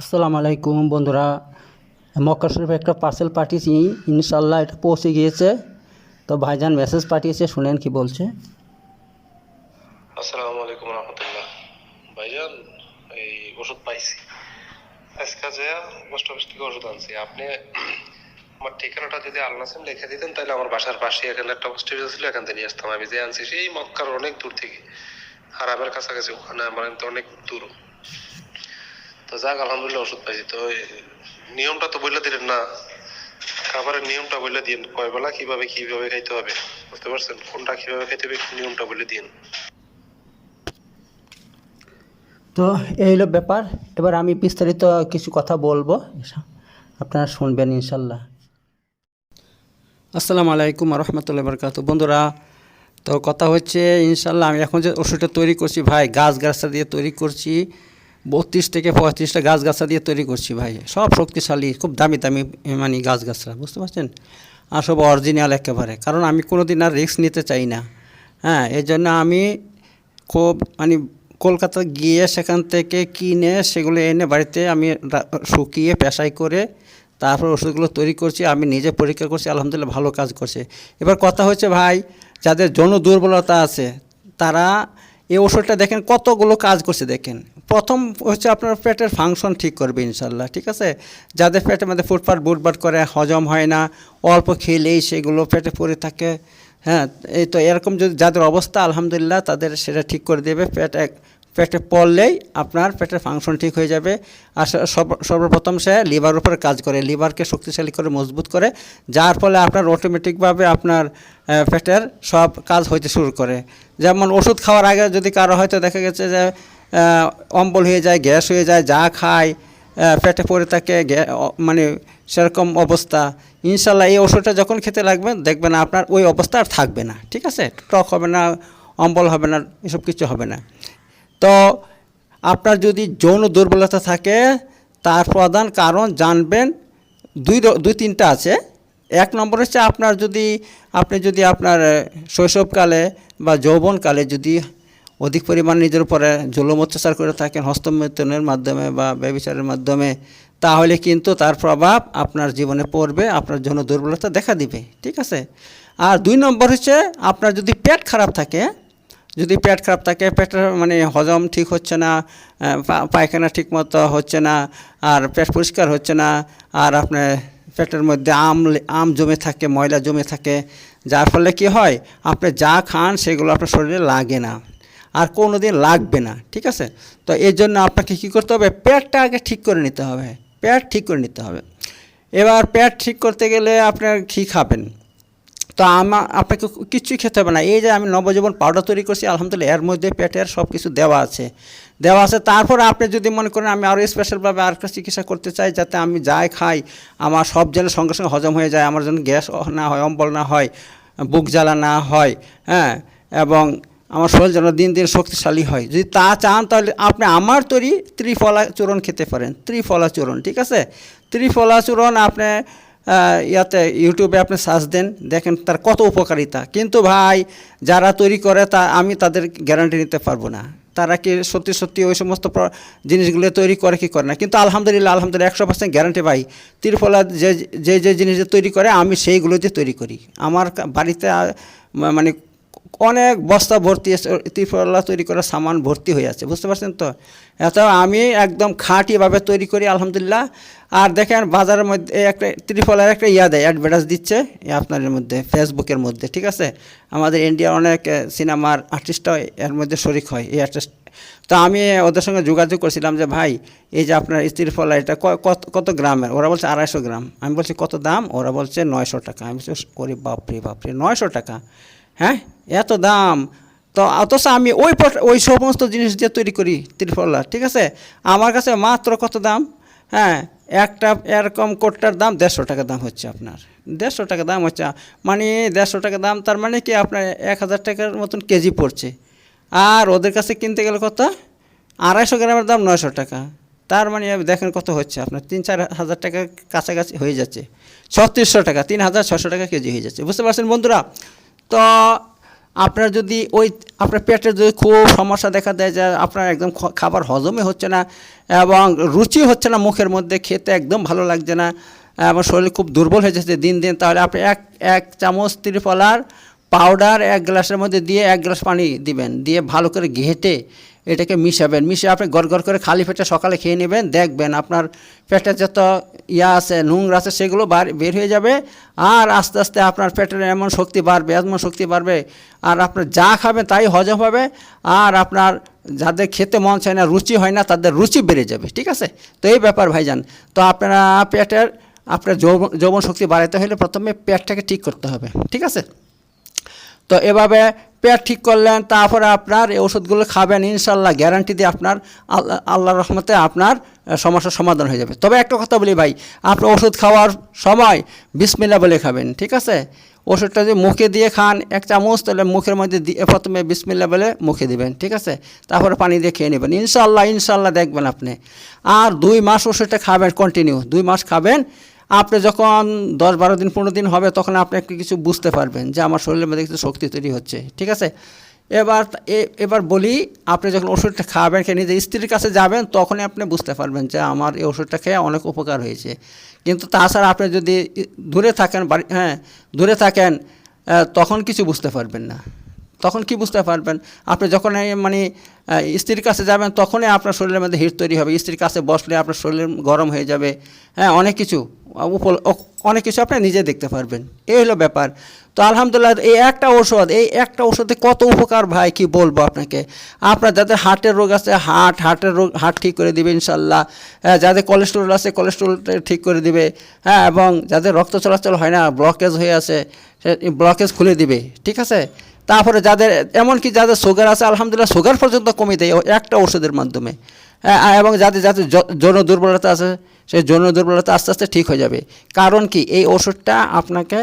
আসসালামু আলাইকুম বন্ধুরা। মক্কা শরীফে একটা পার্সেল পাঠিয়েছি ইনশাল্লাহ এটা পৌঁছে গিয়েছে। তো ভাইজান মেসেজ পাঠিয়েছে, শুনেন কি বলছে। আসসালামু আলাইকুম রহমতুল্লাহ। ভাইজান, এই ওষুধ পাইছি। আজকে যে পোস্ট অফিস থেকে ওষুধ আনছি। আপনি আমার ঠিকানাটা যদি আলনাসেম লিখে দিতেন, তাহলে আমার বাসার পাশে এখানে একটা পোস্ট অফিস ছিল, এখান থেকে নিয়ে আসতাম। আমি যে আনছি, সেই মক্কার অনেক দূর থেকে। হারামের কাছাকাছি ওখানে আমার তো অনেক দূর। তো যাক আলহামদুলিল্লাহ ওষুধ পাইছি। তো নিয়মটা তো বলে দিলেন না। খাবারের নিয়মটা বলে দিন কয় বেলা কীভাবে কীভাবে খাইতে হবে? বুঝতে পারছেন? কোনটা কীভাবে খাইতে হবে একটু নিয়মটা বলে দিন তো এই হলো ব্যাপার। এবার আমি বিস্তারিত কিছু কথা বলব। আপনারা শুনবেন ইনশাল্লাহ আসসালামু আলাইকুম রহমতুল্লাহ বরকাত বন্ধুরা তো কথা হচ্ছে ইনশাল্লাহ আমি এখন যে ওষুধটা তৈরি করছি ভাই গাছ গাছটা দিয়ে তৈরি করছি বত্রিশ থেকে পঁয়ত্রিশটা গাছ গাছা দিয়ে তৈরি করছি ভাই। সব শক্তিশালী, খুব দামি দামি মানে গাছ গাছরা বুঝতে পারছেন? আর সব অরিজিনাল একেবারে। কারণ আমি কোনো দিন আর রিস্ক নিতে চাই না। হ্যাঁ এই জন্য আমি খুব মানে কলকাতা গিয়ে সেখান থেকে কিনে সেগুলো এনে বাড়িতে আমি শুকিয়ে পেশাই করে তারপর ওষুধগুলো তৈরি করছি, আমি নিজে পরীক্ষা করছি, আলহামদুলিল্লাহ ভালো কাজ করছে। এবার কথা হচ্ছে ভাই, যাদের যৌন দুর্বলতা আছে, তারা এই ওষুধটা দেখেন কতগুলো কাজ করছে, দেখেন। প্রথম হচ্ছে আপনার পেটের ফাংশন ঠিক করবে ইনশাল্লাহ ঠিক আছে? যাদের পেটের মধ্যে ফুটপাট বুটবাট করে, হজম হয় না, অল্প খেলেই সেগুলো পেটে পড়ে থাকে হ্যাঁ? এই তো এরকম যদি যাদের অবস্থা, আলহামদুলিল্লাহ, তাদের সেটা ঠিক করে দেবে, পেট এক পেটে পড়লেই আপনার পেটের ফাংশন ঠিক হয়ে যাবে। আর সর্বপ্রথম সে লিভার উপর কাজ করে লিভারকে শক্তিশালী করে, মজবুত করে, যার ফলে আপনার অটোমেটিকভাবে আপনার পেটের সব কাজ হইতে শুরু করে। যেমন ওষুধ খাওয়ার আগে যদি কারও হয়তো দেখা গেছে যে অম্বল হয়ে যায়, গ্যাস হয়ে যায়, যা খায় পেটে পড়ে থাকে মানে সেরকম অবস্থা, ইনশাল্লাহ এই ওষুধটা যখন খেতে লাগবে, দেখবেন আপনার ওই অবস্থা আর থাকবে না, ঠিক আছে? টক হবে না, অম্বল হবে না, এসব কিছু হবে না। তো আপনার যদি যৌন দুর্বলতা থাকে, তার প্রধান কারণ জানবেন দুই দুই তিনটা আছে। এক নম্বর হচ্ছে আপনার যদি, আপনি যদি আপনার শৈশবকালে বা যৌবনকালে যদি অধিক পরিমাণ নিজের উপরে জুলুম, অত্যাচার করে থাকেন হস্তমৈথুনের মাধ্যমে বা ব্যবচারের মাধ্যমে, তাহলে কিন্তু তার প্রভাব আপনার জীবনে পড়বে, আপনার জন্য দুর্বলতা দেখা দিবে, ঠিক আছে? আর দুই নম্বর হচ্ছে আপনার যদি পেট খারাপ থাকে যদি পেট খারাপ থাকে, পেটের মানে হজম ঠিক হচ্ছে না পায়খানা ঠিক মতো হচ্ছে না, আর পেট পরিষ্কার হচ্ছে না, আর আপনার পেটের মধ্যে আম আম জমে থাকে, ময়লা জমে থাকে, যার ফলে কি হয়, আপনি যা খান সেগুলো আপনার শরীরে লাগে না, আর কোনো দিন লাগবে না, ঠিক আছে? তো এর জন্য আপনাকে কী করতে হবে, পেটটা আগে ঠিক করে নিতে হবে, পেট ঠিক করে নিতে হবে। এবার পেট ঠিক করতে গেলে আপনার কী খাবেন? তো আমা, আপনাকে কিচ্ছুই খেতে হবে না। এই যে আমি নবজীবন পাউডার তৈরি করছি, আলহামদুলিল্লাহ, এর মধ্যে পেটের সব কিছু দেওয়া আছে। দেওয়া আছে, তারপর আপনি যদি মনে করেন আমি আরও স্পেশালভাবে আর একটা চিকিৎসা করতে চাই, যাতে আমি যাই খাই, আমার সব যেন সঙ্গে সঙ্গে হজম হয়ে যায়, আমার যেন গ্যাস না হয়, অম্বল না হয়, বুক জ্বালা না হয় হ্যাঁ এবং আমার শরীর যেন দিন দিন শক্তিশালী হয়। যদি তা চান, তাহলে আপনি আমার তৈরি ত্রিফলা চূরণ খেতে পারেন। ত্রিফলা চূরণ, ঠিক আছে? ত্রিফলা চূরণ আপনি ইয়াতে ইউটিউবে আপনি সার্চ দেন, দেখেন তার কত উপকারিতা। কিন্তু ভাই, যারা তৈরি করে তা, আমি তাদের গ্যারান্টি নিতে পারব না। তারা কি সত্যি সত্যি ওই সমস্ত জিনিসগুলো তৈরি করে কি করে না? কিন্তু আলহামদুলিল্লাহ আলহামদুলিল্লাহ একশো পার্সেন্ট গ্যারান্টি পাই তিরফলা যে যে যে জিনিস তৈরি করে, আমি সেইগুলো দিয়ে তৈরি করি। আমার বাড়িতে মানে অনেক বস্তা ভর্তি ত্রিফলা তৈরি করার সামান ভর্তি হয়ে আছে, বুঝতে পারছেন তো? এত আমি একদম খাঁটিভাবে তৈরি করি, আলহামদুলিল্লাহ। আর দেখেন বাজারের মধ্যে একটা ত্রিফলার একটা ইয়া দেয় অ্যাডভার্টাইজ দিচ্ছে আপনার মধ্যে ফেসবুকের মধ্যে, ঠিক আছে? আমাদের ইন্ডিয়ার অনেক সিনেমার আর্টিস্টও এর মধ্যে শরিক হয়, এই আর্টিস্ট তো আমি ওদের সঙ্গে যোগাযোগ করছিলাম যে, ভাই, এই যে আপনার ত্রিফলা, এটা কত কত গ্রামের? ওরা বলছে, আড়াইশো গ্রাম। আমি বলছি, কত দাম? ওরা বলছে, নয়শো টাকা। আমি বলছি, ওরে বাপরে বাপরে, নয়শো টাকা? হ্যাঁ? এত দাম। তো অথচ আমি ওই ওই সমস্ত জিনিস দিয়ে তৈরি করি ত্রিফলা, ঠিক আছে? আমার কাছে মাত্র কত দাম? হ্যাঁ একটা এরকম কোটটার দাম দেড়শো টাকা দাম হচ্ছে আপনার। দেড়শো টাকা দাম হচ্ছে। মানে দেড়শো টাকা দাম, তার মানে কি আপনার এক হাজার টাকার মতন কেজি পড়ছে। আর ওদের কাছে কিনতে গেলে কত? আড়াইশো গ্রামের দাম নয়শো টাকা। তার মানে দেখেন কত হচ্ছে আপনার। তিন, চার হাজার টাকার কাছাকাছি হয়ে যাচ্ছে। ছত্রিশশো টাকা, তিন হাজার ছশো টাকা কেজি হয়ে যাচ্ছে। বুঝতে পারছেন বন্ধুরা? তো আপনার যদি ওই, আপনার পেটের যদি খুব সমস্যা দেখা দেয় যে আপনার একদম খাবার হজমই হচ্ছে না এবং রুচি হচ্ছে না মুখের মধ্যে, খেতে একদম ভালো লাগছে না এবং শরীর খুব দুর্বল হয়ে যাচ্ছে দিন দিন, তাহলে আপনি এক এক চামচ ত্রিফলার পাউডার এক গ্লাসের মধ্যে দিয়ে এক গ্লাস পানি দিবেন। দিয়ে ভালো করে ঘেঁটে এটাকে মিশাবেন। মিশিয়ে আপনি গড় গড় করে খালি পেটে সকালে খেয়ে নেবেন। দেখবেন আপনার পেটে যত ইয়া আছে, নোংরা আছে, সেগুলো বার হয়ে যাবে। আর আস্তে আস্তে আপনার পেটের এমন শক্তি বাড়বে, এমন শক্তি বাড়বে। আর আপনার যা খাবেন তাই হজম হবে। আর আপনার যাদের খেতে মন চায় না, রুচি হয় না, তাদের রুচি বেড়ে যাবে। ঠিক আছে? তো এই ব্যাপার ভাইজান। তো আপনারা পেটের, আপনার যৌবন শক্তি বাড়াতে হলে প্রথমে পেটটাকে ঠিক করতে হবে। ঠিক আছে? তো এভাবে পেট ঠিক করলেন, তারপরে আপনার এই ওষুধগুলো খাবেন, ইনশাল্লাহ গ্যারান্টি দিয়ে আপনার আল্লাহ আল্লাহর রহমতে আপনার সমস্যার সমাধান হয়ে যাবে। তবে একটা কথা বলি ভাই, আপনি ওষুধ খাওয়ার সময় বিসমিল্লা বলে খাবেন, ঠিক আছে? ওষুধটা যদি মুখে দিয়ে খান, এক চামচ, তাহলে মুখের মধ্যে দিয়ে প্রথমে বিসমিল্লা বলে মুখে দিবেন, ঠিক আছে? তারপরে পানি দিয়ে খেয়ে নেবেন। ইনশাল্লাহ ইনশাল্লাহ দেখবেন আপনি। আর দুই মাস ওষুধটা খাবেন কন্টিনিউ দুই মাস খাবেন আপনি যখন দশ বারো দিন, পনেরো দিন হবে, তখন আপনি একটু কিছু বুঝতে পারবেন যে আমার শরীরের মধ্যে কিছু শক্তি তৈরি হচ্ছে। ঠিক আছে? এবার এবার বলি, আপনি যখন ওষুধটা খাবেন, খেয়ে নিজের স্ত্রীর কাছে যাবেন, তখনই আপনি বুঝতে পারবেন যে আমার এই ওষুধটা খেয়ে অনেক উপকার হয়েছে। কিন্তু তাছাড়া আপনি যদি দূরে থাকেন, বাড়ি হ্যাঁ দূরে থাকেন তখন কিছু বুঝতে পারবেন না। তখন কি বুঝতে পারবেন? আপনি যখন মানে স্ত্রীর কাছে যাবেন, তখনই আপনার শরীরের মধ্যে হিট তৈরি হবে। স্ত্রীর কাছে বসলে আপনার শরীর গরম হয়ে যাবে। হ্যাঁ অনেক কিছু। অনেক কিছু আপনি নিজে দেখতে পারবেন। এই হলো ব্যাপার। তো আলহামদুলিল্লাহ এই একটা ওষুধ এই একটা ওষুধে কত উপকার ভাই কি বলব আপনাকে? আপনার যাদের হার্টের রোগ আছে হার্ট হার্টের রোগ হার্ট ঠিক করে দিবে ইনশাল্লাহ হ্যাঁ, যাদের কোলেস্ট্রল আছে কোলেস্ট্রল ঠিক করে দিবে। হ্যাঁ এবং যাদের রক্ত চলাচল হয় না ব্লকেজ হয়ে আছে ব্লকেজ খুলে দিবে ঠিক আছে? তারপরে যাদের এমনকি যাদের সুগার আছে আলহামদুলিল্লাহ সুগার পর্যন্ত কমিয়ে দেয় একটা ওষুধের মাধ্যমে। হ্যাঁ, এবং যাদের যাদের যৌন দুর্বলতা আছে সেই যৌন দুর্বলতা আস্তে আস্তে ঠিক হয়ে যাবে। কারণ কি? এই ওষুধটা আপনাকে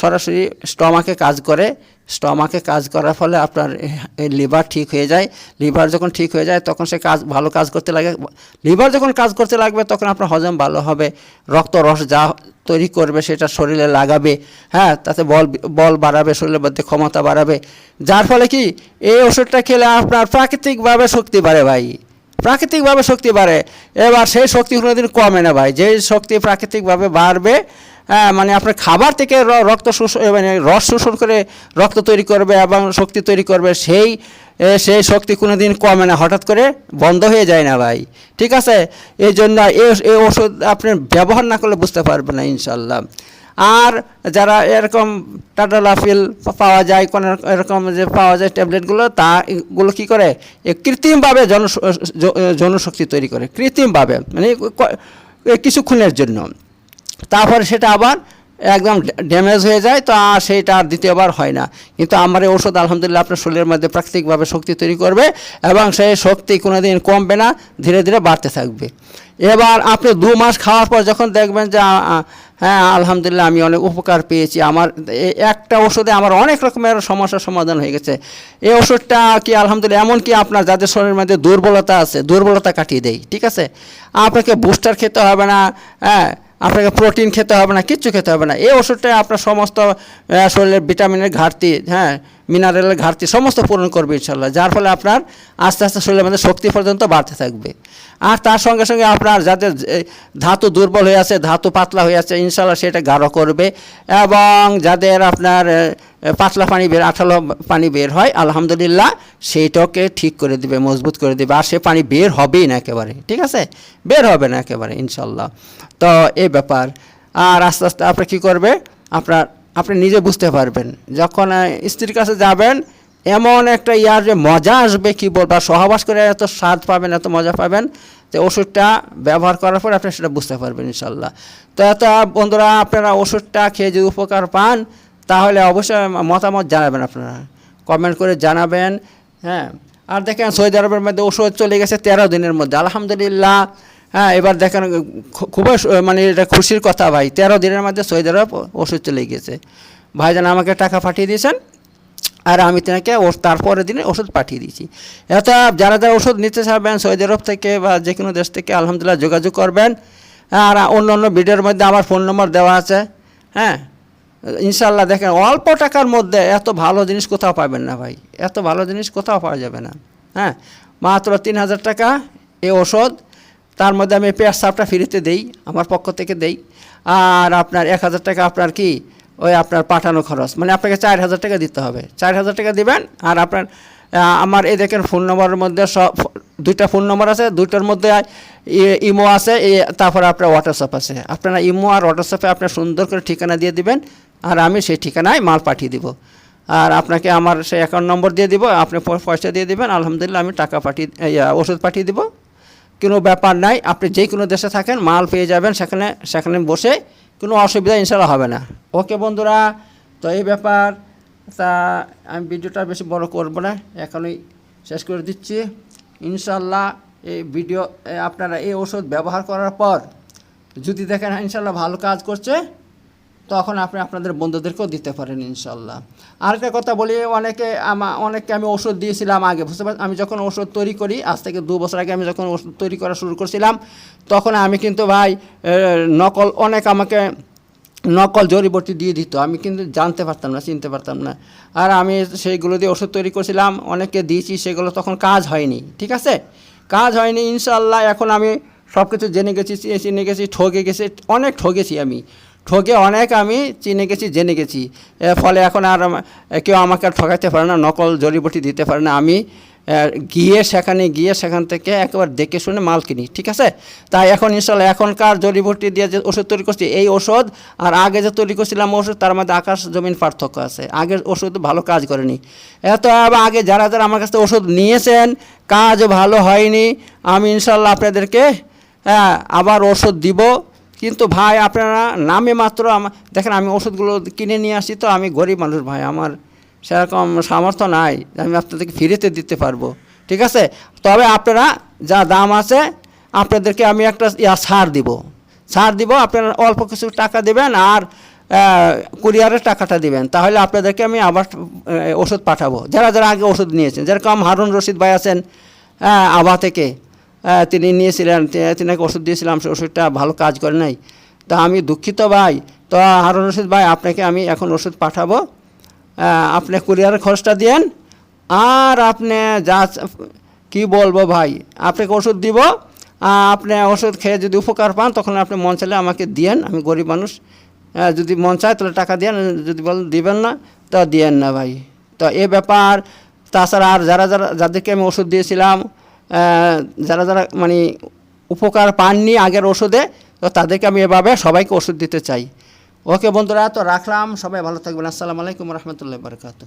সরাসরি স্টমাকে কাজ করে। স্টমাকে কাজ করার ফলে আপনার লিভার ঠিক হয়ে যায়। লিভার যখন ঠিক হয়ে যায়, তখন সে কাজ, ভালো কাজ করতে লাগে। লিভার যখন কাজ করতে লাগবে, তখন আপনার হজম ভালো হবে। রক্ত রস যা তৈরি করবে, সেটা শরীরে লাগাবে। হ্যাঁ তাতে বল বল বাড়াবে, শরীরের মধ্যে ক্ষমতা বাড়াবে। যার ফলে কি? এই ওষুধটা খেলে আপনার প্রাকৃতিকভাবে শক্তি বাড়ে ভাই। প্রাকৃতিকভাবে শক্তি বাড়ে। এবার সেই শক্তি কোনো কোনোদিন কমে না ভাই। যে শক্তি প্রাকৃতিকভাবে বাড়বে হ্যাঁ মানে আপনার খাবার থেকে রক্ত শোষণ মানে রস শোষণ করে রক্ত তৈরি করবে এবং শক্তি তৈরি করবে, সেই সেই শক্তি কোনো দিন কমে না। হঠাৎ করে বন্ধ হয়ে যায় না ভাই। ঠিক আছে? এই জন্য এই ওষুধ আপনি ব্যবহার না করলে বুঝতে পারবেন না ইনশাল্লাহ। আর যারা এরকম টাটালাফিল পাওয়া যায়, কোন এরকম যে পাওয়া যায় ট্যাবলেটগুলো, তা এগুলো কী করে? কৃত্রিমভাবে জন জনশক্তি তৈরি করে, কৃত্রিমভাবে মানে কিছুক্ষণের জন্য। তারপরে সেটা আবার একদম ড্যামেজ হয়ে যায়, তো আর সেইটা আর দ্বিতীয়বার হয় না। কিন্তু আমার এই ওষুধ, আলহামদুলিল্লাহ, আপনার শরীরের মধ্যে প্রাকৃতিকভাবে শক্তি তৈরি করবে এবং সেই শক্তি কোনো দিন কমবে না, ধীরে ধীরে বাড়তে থাকবে। এবার আপনি দু মাস খাওয়ার পর যখন দেখবেন যে হ্যাঁ আলহামদুলিল্লাহ আমি অনেক উপকার পেয়েছি। আমার একটা ওষুধে আমার অনেক রকমের সমস্যার সমাধান হয়ে গেছে। এই ওষুধটা কি আলহামদুলিল্লাহ, এমনকি আপনার যাদের শরীরের মধ্যে দুর্বলতা আছে, দুর্বলতা কাটিয়ে দেয়, ঠিক আছে? আপনাকে বুস্টার খেতে হবে না হ্যাঁ আপনাকে প্রোটিন খেতে হবে না, কিচ্ছু খেতে হবে না। এই ওষুধটা আপনার সমস্ত শরীরের ভিটামিনের ঘাটতি হ্যাঁ মিনারেলের ঘাটতি সমস্ত পূরণ করবে ইনশাল্লাহ যার ফলে আপনার আস্তে আস্তে শরীরের মধ্যে শক্তি পর্যন্ত বাড়তে থাকবে। আর তার সঙ্গে সঙ্গে আপনার যাদের ধাতু দুর্বল হয়ে আছে, ধাতু পাতলা হয়ে আছে ইনশাল্লাহ সেটা গাঢ় করবে এবং যাদের আপনার পাতলা পানি বের, আঠালো পানি বের হয়, আলহামদুলিল্লাহ সেইটাকে ঠিক করে দিবে, মজবুত করে দিবে। আর সে পানি বের হবেই না একেবারে, ঠিক আছে? বের হবে না একেবারে ইনশাল্লাহ তো এই ব্যাপার। আর আস্তে আস্তে আপনি কী করবে? আপনার, আপনি নিজে বুঝতে পারবেন। যখন স্ত্রীর কাছে যাবেন, এমন একটা ইয়ার যে মজা আসবে কি বলব সহবাস করে এত স্বাদ পাবেন, এত মজা পাবেন, যে ওষুধটা ব্যবহার করার পর আপনি সেটা বুঝতে পারবেন ইনশাল্লাহ। তো এত, বন্ধুরা, আপনারা ওষুধটা খেয়ে যদি উপকার পান, তাহলে অবশ্যই মতামত জানাবেন আপনারা। কমেন্ট করে জানাবেন হ্যাঁ। আর দেখেন সৌদি আরবের মধ্যে ওষুধ চলে গেছে তেরো দিনের মধ্যে। আলহামদুলিল্লাহ হ্যাঁ এবার দেখেন খুবই মানে এটা খুশির কথা ভাই। তেরো দিনের মধ্যে সৌদি আরব ওষুধ চলে গেছে ভাইজান আমাকে টাকা পাঠিয়ে দিয়েছেন, আর আমি তেনাকে তারপরের দিনে ওষুধ পাঠিয়ে দিয়েছি। এত যারা যারা ওষুধ নিতে চাবেন সৌদি আরব থেকে বা যে কোনো দেশ থেকে, আলহামদুলিল্লাহ যোগাযোগ করবেন। আর অন্য অন্য ভিডিওর মধ্যে আমার ফোন নম্বর দেওয়া আছে। হ্যাঁ ইনশাল্লাহ দেখেন, অল্প টাকার মধ্যে এত ভালো জিনিস কোথাও পাবেন না ভাই। এত ভালো জিনিস কোথাও পাওয়া যাবে না। হ্যাঁ মাত্র তিন হাজার টাকা এই ওষুধ। তার মধ্যে আমি পেঁয়াজ সাপটা ফ্রিতে দেই, আমার পক্ষ থেকে দেই। আর আপনার এক হাজার টাকা আপনার কি? ওই আপনার পাঠানো খরচ। মানে আপনাকে চার হাজার টাকা দিতে হবে। চার হাজার টাকা দিবেন আর আপনার আমার এই দেখেন ফোন নম্বরের মধ্যে সব, দুইটা ফোন নম্বর আছে, দুইটার মধ্যে ইমো আছে তারপরে আপনার হোয়াটসঅ্যাপ আছে। আপনারা ইমো আর হোয়াটসঅ্যাপে আপনার সুন্দর করে ঠিকানা দিয়ে দিবেন, আর আমি সেই ঠিকানায় মাল পাঠিয়ে দিব। আর আপনাকে আমার সেই অ্যাকাউন্ট নম্বর দিয়ে দিব, আপনি পয়সা দিয়ে দিবেন, আলহামদুলিল্লাহ আমি টাকা পাঠিয়ে ওষুধ পাঠিয়ে দিব। কোনো ব্যাপার নাই। আপনি যে কোনো দেশে থাকেন, মাল পেয়ে যাবেন, সেখানে সেখানে বসে কোনো অসুবিধা ইনশাল্লাহ হবে না। ওকে বন্ধুরা, তো এই ব্যাপার। তা আমি ভিডিওটা বেশি বড় করব না, এখনই শেষ করে দিচ্ছি। ইনশাল্লাহ এই ভিডিও আপনারা এই ওষুধ ব্যবহার করার পর যদি দেখেন ইনশাল্লাহ ভালো কাজ করছে তখন আপনি আপনাদের বন্ধুদেরকেও দিতে পারেন ইনশাল্লাহ। আরেকটা কথা বলি, অনেকে আমা, অনেককে আমি ওষুধ দিয়েছিলাম আগে, বুঝতে পারছি আমি যখন ওষুধ তৈরি করি, আজ থেকে দু বছর আগে আমি যখন ওষুধ তৈরি করা শুরু করছিলাম, তখন আমি কিন্তু ভাই নকল, অনেক আমাকে নকল জড়িবটি দিয়ে দিত। আমি কিন্তু জানতে পারতাম না, চিনতে পারতাম না। আর আমি সেইগুলো দিয়ে ওষুধ তৈরি করছিলাম, অনেককে দিয়েছি, সেগুলো তখন কাজ হয়নি, ঠিক আছে? কাজ হয়নি, ইনশাল্লাহ। এখন আমি সব কিছু জেনে গেছি চিনে গেছি ঠকে গেছি, অনেক ঠকেছি আমি। ঠকে অনেক আমি চিনে গেছি, জেনে গেছি। এর ফলে এখন আর কেউ আমাকে আর ঠকাইতে পারে না, নকল জড়িবটি দিতে পারে না। আমি গিয়ে সেখানে, গিয়ে সেখান থেকে একবার দেখে শুনে মাল কিনি, ঠিক আছে? তাই এখন ইনশাল্লাহ এখনকার জড়িবটি দিয়ে যে ওষুধ তৈরি করছি, এই ওষুধ আর আগে যে তৈরি করছিলাম ওষুধ, তার মধ্যে আকাশ জমিন পার্থক্য আছে। আগের ওষুধ ভালো কাজ করেনি। এত আগে যারা যারা আমার কাছ থেকে ওষুধ নিয়েছেন কাজ ভালো হয়নি, আমি ইনশাল্লাহ আপনাদেরকে হ্যাঁ আবার ওষুধ দিব। কিন্তু ভাই, আপনারা নামে মাত্র দেখেন আমি ওষুধগুলো কিনে নিয়ে আসি তো আমি গরিব মানুষ ভাই, আমার সেরকম সামর্থ্য নাই, আমি আপনাদেরকে ফিরেতে দিতে পারব, ঠিক আছে? তবে আপনারা যা দাম আছে, আপনাদেরকে আমি একটা ইয়া ছাড় দিব ছাড় দিব, আপনারা অল্প কিছু টাকা দেবেন আর কুরিয়ারের টাকাটা দিবেন, তাহলে আপনাদেরকে আমি আবার ওষুধ পাঠাবো, যারা যারা আগে ওষুধ নিয়েছেন, যেরকম হারুন রশিদ ভাই আছেন আভা থেকে তিনি নিয়েছিলেন তিনাকে ওষুধ দিয়েছিলাম, সে ওষুধটা ভালো কাজ করে নাই। তা আমি দুঃখিত ভাই। তো হারুন রশিদ ভাই, আপনাকে আমি এখন ওষুধ পাঠাবো। আপনি কুরিয়ারের খরচটা দিয়েন। আর আপনি যা কি বলব ভাই, আপনাকে ওষুধ দিব। আপনি ওষুধ খেয়ে যদি উপকার পান, তখন আপনি মন চাইলে আমাকে দিয়েন। আমি গরিব মানুষ। যদি মন চায় তাহলে টাকা দেন যদি বল, দিবেন না, তা দিয়েন না ভাই। তো এ ব্যাপার। তাছাড়া আর যারা যারা, যাদেরকে আমি ওষুধ দিয়েছিলাম যারা যারা মানে উপকার পাননি আগের ওষুধে, তো তাদেরকে আমি এভাবে সবাইকে ওষুধ দিতে চাই। ওকে বন্ধুরা, তো রাখলাম। সবাই ভালো থাকবেন। আসসালামু আলাইকুম রহমতুল্লাহ বারকাত